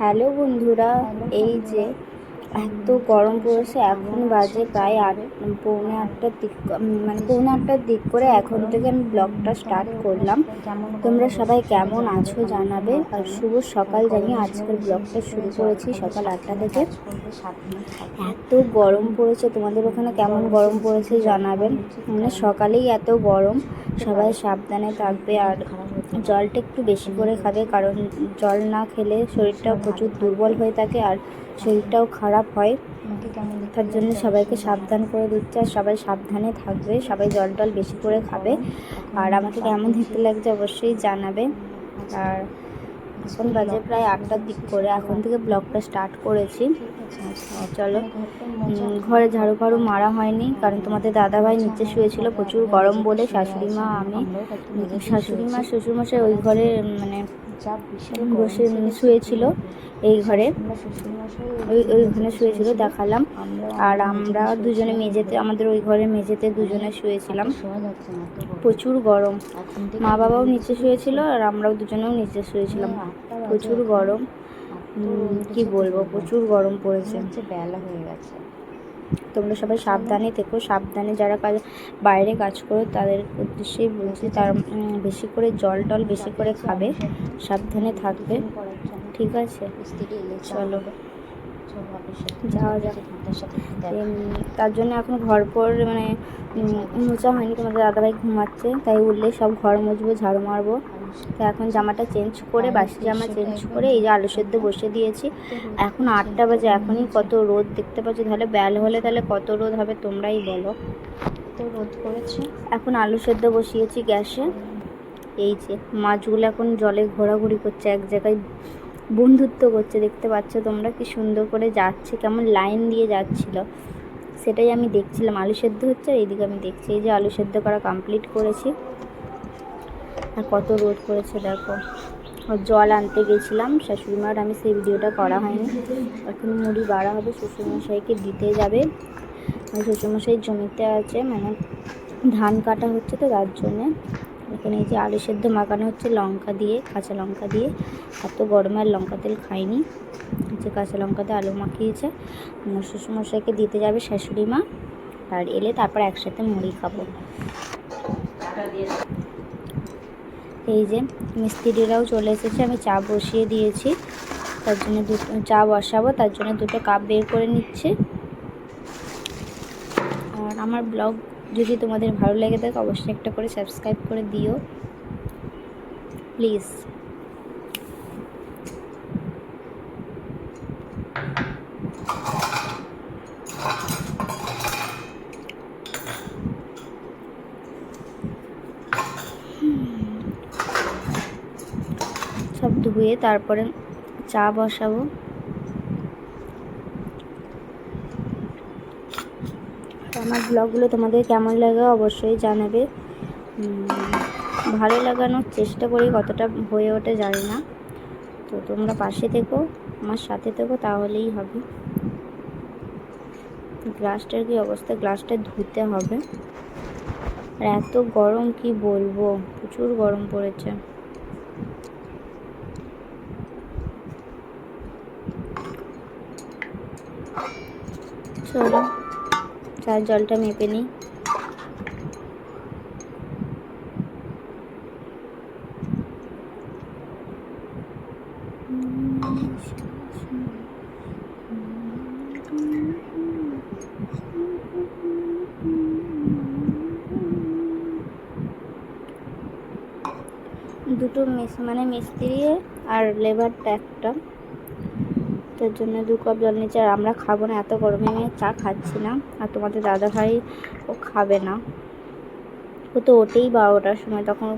Hello বন্ধুরা, এই যে এত গরম পড়েছে, এখন বাজে প্রায় আট, পৌনে আটটার দিক মানে পৌনে আটটার দিক করে এখন থেকে আমি ব্লগটা স্টার্ট করলাম। তোমরা সবাই কেমন আছো জানাবে। আর শুভ সকাল জানিয়ে আজকের ব্লগটা শুরু করেছি সকাল আটটা থেকে। এত গরম পড়েছে, তোমাদের ওখানে কেমন গরম পড়েছে জানাবেন। মানে সকালেই এত গরম, সবাই সাবধানে থাকবে আর জলটা একটু বেশি করে খাবে, কারণ জল না খেলে শরীরটাও প্রচুর দুর্বল হয়ে থাকে আর শরীরটাও খারাপ হয়। তার জন্য সবাইকে সাবধান করে দিচ্ছে আর সবাই সাবধানে থাকবে, সবাই জল টল বেশি করে খাবে। আর আমাকে কেমন দেখতে লাগছে অবশ্যই জানাবে। আর এখন বাজে প্রায় আটটার দিক করে। এখন থেকে ব্লগটা স্টার্ট করেছি। চলো। ঘরে ঝাড়ু ফাড়ু মারা হয়নি, কারণ তোমাদের দাদাভাই নিচে শুয়েছিল, প্রচুর গরম বলে। শাশুড়ি মা আমি। শাশুড়ি মা শ্বশুরমশাই ওই ঘরে মানে বসে শুয়েছিল এই ঘরে। ওই ওইখানে শুয়েছিল দেখালাম। আর আমরা দুজনে মেঝেতে আমাদের ওই ঘরে মেঝেতে দুজনে শুয়েছিলাম। প্রচুর গরম। মা বাবাও নিচে শুয়েছিল আর আমরাও দুজনেও নিচে শুয়েছিলাম। প্রচুর গরম। কি বলব প্রচুর গরম পড়েছে। বেলা হয়ে গেছে। তোমরা সবাই সাবধানে থেকো, সাবধানে যারা কাজ, বাইরে কাজ করো, তাদের উদ্দেশ্যেই বলছি তার বেশি করে জল টল বেশি করে খাবে, সাবধানে থাকবে, ঠিক আছে? চলো, যাওয়া যাক। তার জন্য এখন ঘর পর মানে মোচা হয়নি, তোমাদের দাদাভাই ঘুমাচ্ছে, তাই উঠলে সব ঘর মুছবো, ঝাড়ু মারবো। তো এখন জামাটা চেঞ্জ করে বাসি জামা চেঞ্জ করে এই যে আলু সেদ্ধ বসে দিয়েছি। এখন আটটা বাজে এখনই কত রোদ দেখতে পাচ্ছি। তাহলে বেল হলে তাহলে কত রোদ হবে তোমরাই বলো। তো রোদ করেছে। এখন আলু সেদ্ধ বসিয়েছি গ্যাসে। এই যে মাছগুলো এখন জলে ঘোরাঘুরি করছে এক জায়গায় বন্ধুত্ব করছে। দেখতে পাচ্ছ তোমরা কি সুন্দর করে যাচ্ছে কেমন লাইন দিয়ে যাচ্ছিল। সেটাই আমি দেখছিলাম। আলু সেদ্ধ হচ্ছে আর এইদিকে আমি দেখছি। এই যে আলু সেদ্ধ করা কমপ্লিট করেছি। আর কত রোদ করেছে দেখো। জল আনতে গেছিলাম, শাশুড়িমার, আমি সেই ভিডিওটা করা হয়নি। এখন মুড়ি বাড়া হবে, শ্বশুরমশাইকে দিতে যাবে। শ্বশুরমশাই জমিতে আছে মানে ধান কাটা হচ্ছে তো তার জন্যে। এখানে যে আলু সেদ্ধ মাখানো হচ্ছে, লঙ্কা দিয়ে, কাঁচা লঙ্কা দিয়ে। এত গরমে আর লঙ্কা তেল খাইনি। যে কাঁচা লঙ্কাতে আলু মাখিয়েছে। আমার শ্বশুরমশাইকে দিতে যাবে শাশুড়ি মা আর এলে তারপর একসাথে মুড়ি খাব। এই যে মিস্ত্রিরাও চলে এসেছে, আমি চা বসিয়ে দিয়েছি। তার জন্য দুটো চা বসাবো, তার জন্য দুটো কাপ বের করে নিচ্ছি। আর আমার ব্লগ যদি তোমাদের ভালো লেগে থাকে, অবশ্যই একটা করে সাবস্ক্রাইব করে দিও। প্লিজ সব ধুয়ে তারপরে চা বসাবো। আমার ব্লগগুলো তোমাদের কেমন লাগে অবশ্যই জানাবে। ভালো লাগানোর চেষ্টা করি, কতটা হয়ে ওঠে জানি না। তো তোমরা পাশে থেকো, আমার সাথে থেকো, তাহলেই হবে। গ্লাসটার কি অবস্থা? গ্লাসটা ধুতে হবে। আর এত গরম কি বলব? প্রচুর গরম পড়েছে। চলো চার জলটা মেপে নিই। দুটো মিস মানে মিস্ত্রি আর লেবারটা একটা। তার জন্য দু কাপ জল নিচ্ছে আর আমরা খাব না, এত গরমে আমি চা খাচ্ছি না। আর তোমাদের দাদা ভাই ও খাবে না। ও তো ওঠেই বারোটার সময়, তখন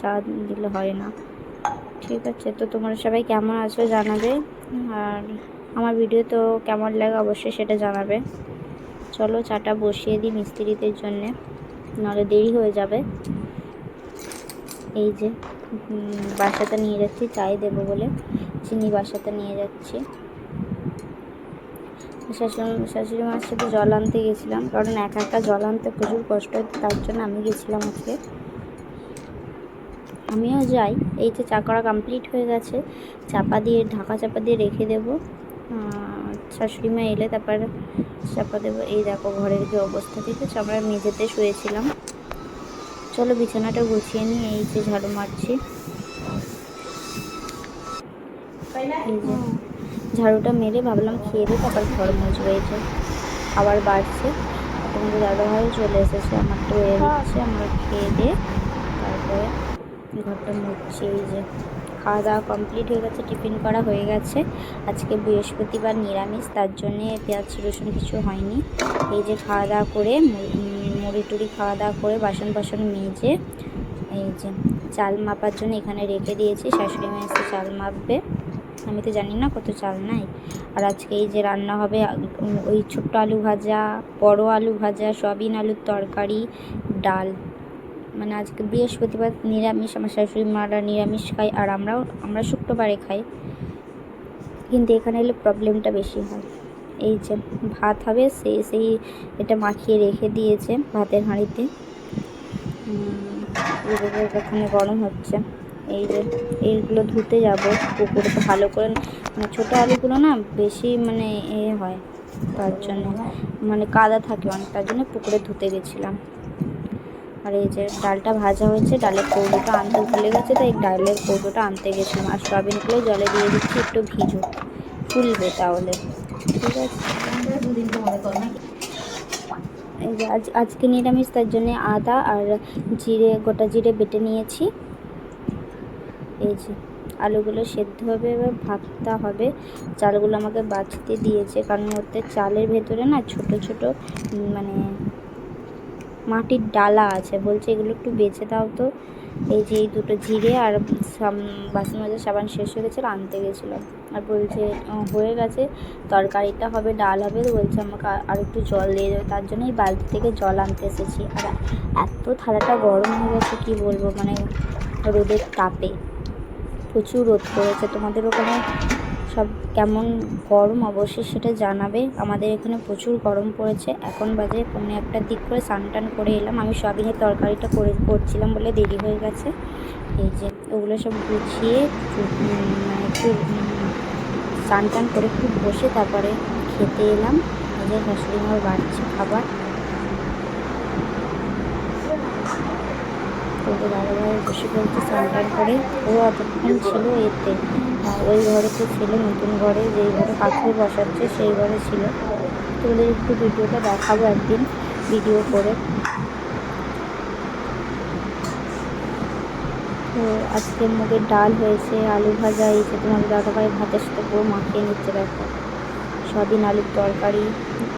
চা দিলে হয় না। ঠিক আছে, তো তোমরা সবাই কেমন আছো জানাবে। আর আমার ভিডিও তো কেমন লাগে অবশ্যই সেটা জানাবে। চলো চাটা বসিয়ে দিই মিস্ত্রিদের জন্যে, নাহলে দেরি হয়ে যাবে। এই যে বাসাতে নিয়ে যাচ্ছি, চাই দেবো বলে। চিনি বাসাতে নিয়ে যাচ্ছি। শাশুড়ি শাশুড়ি মার সাথে জল আনতে গেছিলাম। কারণ একা একা জল আনতে প্রচুর কষ্ট হতো, তার জন্য আমি গেছিলাম আজকে। আমিও যাই। এই যে চা করা কমপ্লিট হয়ে গেছে। চাপা দিয়ে, ঢাকা চাপা দিয়ে রেখে দেবো। শাশুড়ি মা এলে তারপর চাপা দেবো। এই দেখো ঘরের যে অবস্থা আছে? আমরা মেঝেতে শুয়েছিলাম। চলো বিছানাটা গুছিয়ে নিই, এই যে ঝাড়ু মারছি। ঝাড়ুটা মেরে ভাবলাম খেয়ে দিয়ে তারপর ঘর মুছবো এই যে আবার বাড়ছে তোমাদের দাদাভাই চলে এসেছে, আমার তো হয়ে যাচ্ছে আমরা খেয়ে দিয়ে তারপরে ঘরটা মুছছি, এই যে খাওয়া দাওয়া কমপ্লিট হয়ে গেছে, টিফিন করা হয়ে গেছে। আজকে বৃহস্পতিবার নিরামিষ, তার জন্যে পেঁয়াজ, রসুন কিছু হয়নি। এই যে খাওয়া দাওয়া করে, মুড়ি টুড়ি খাওয়া দাওয়া করে বাসন বাসন মেজে, এই যে চাল মাপার জন্য এখানে রেখে দিয়েছি, শাশুড়ি মা এসে চাল মাপবে। আমি তো জানি না কত চাল নাই। আর আজকে এই যে রান্না হবে, ওই ছোট্ট আলু ভাজা, বড় আলু ভাজা, সয়াবিন আলুর তরকারি, ডাল। মানে আজকে বৃহস্পতিবার নিরামিষ, আমার শাশুড়ি মারা নিরামিষ খায় আর আমরাও, আমরা শুক্রবারে খাই। কিন্তু এখানে এলে প্রবলেমটা বেশি হয়। এই যে ভাত হবে সেই সেই এটা মাখিয়ে রেখে দিয়েছে ভাতের হাঁড়িতে। ওখানে গরম হচ্ছে। এই যে এইগুলো ধুতে যাব, পুকুরে ভালো করে মানে ছোটো আলুগুলো না বেশি মানে এ হয়, তার জন্য। মানে কাদা থাকে অনেক, তার জন্য পুকুরে ধুতে গেছিলাম। আর এই যে ডালটা ভাজা হয়েছে, ডালের কৌটোটা আনতে ভুলে গেছে, তাই ডালের কৌটোটা আনতে গেছিলাম। আর সয়াবিনগুলো জলে দিয়ে দিচ্ছি, একটু ভিজু, ফুলবে তাহলে। ঠিক আছে। এই যে আজ, আজকে নিরামিষ, তার জন্য আদা আর জিরে, গোটা জিরে বেটে নিয়েছি। এই আলুগুলো সেদ্ধ হবে এবার ভাতটা হবে, চালগুলো আমাকে বাছতে দিয়েছে, কারণ ওতে চালের ভেতরে না ছোট ছোট মানে মাটির ডালা আছে। বলছে এগুলো একটু বেছে দাও তো। এই যে এই দুটো জিরে আর বাসন মাজার সাবান শেষ হয়ে গেছিল আনতে গেছিলাম। আর বলছে হয়ে গেছে, তরকারিটা হবে, ডাল হবে। বলছে আমাকে আর একটু জল দিয়ে দেবে। তার জন্য এই বালতি থেকে জল আনতে এসেছি। আর এত থালাটা গরম হয়ে গেছে, কি বলব? মানে রোদের তাপে। প্রচুর রোদ পড়েছে। তোমাদের ওখানে সব কেমন গরম? অবশ্যই সেটা জানাবে। আমাদের এখানে প্রচুর গরম পড়েছে। এখন বাজে পৌনে একটার দিক করে টান করে এলাম। আমি সয়াবিনের তরকারিটা করে করছিলাম বলে দেরি হয়ে গেছে। এই যে ওগুলো সব গুছিয়ে মানে একটু টান করে একটু বসে তারপরে খেতে এলাম। এই যে বাড়ছে খাবার। তোদের দাদাভাই বসে পড়েছে স্নান করে, ও অতক্ষণ ছিল এতে। ওই ঘরে তো ছিল নতুন ঘরে, যেই ঘরে পাখি বসাচ্ছে সেই ঘরে ছিল। তোদের একটু ভিডিওটা দেখাবো একদিন, ভিডিও করে। তো আজকে মুগের ডাল হয়েছে, আলু ভাজা, এই যে তোমাদের দাদাভাই ভাতের সাথে পুরো মাখিয়ে নিচ্ছে, দেখো। সয়াবিন আলুর তরকারি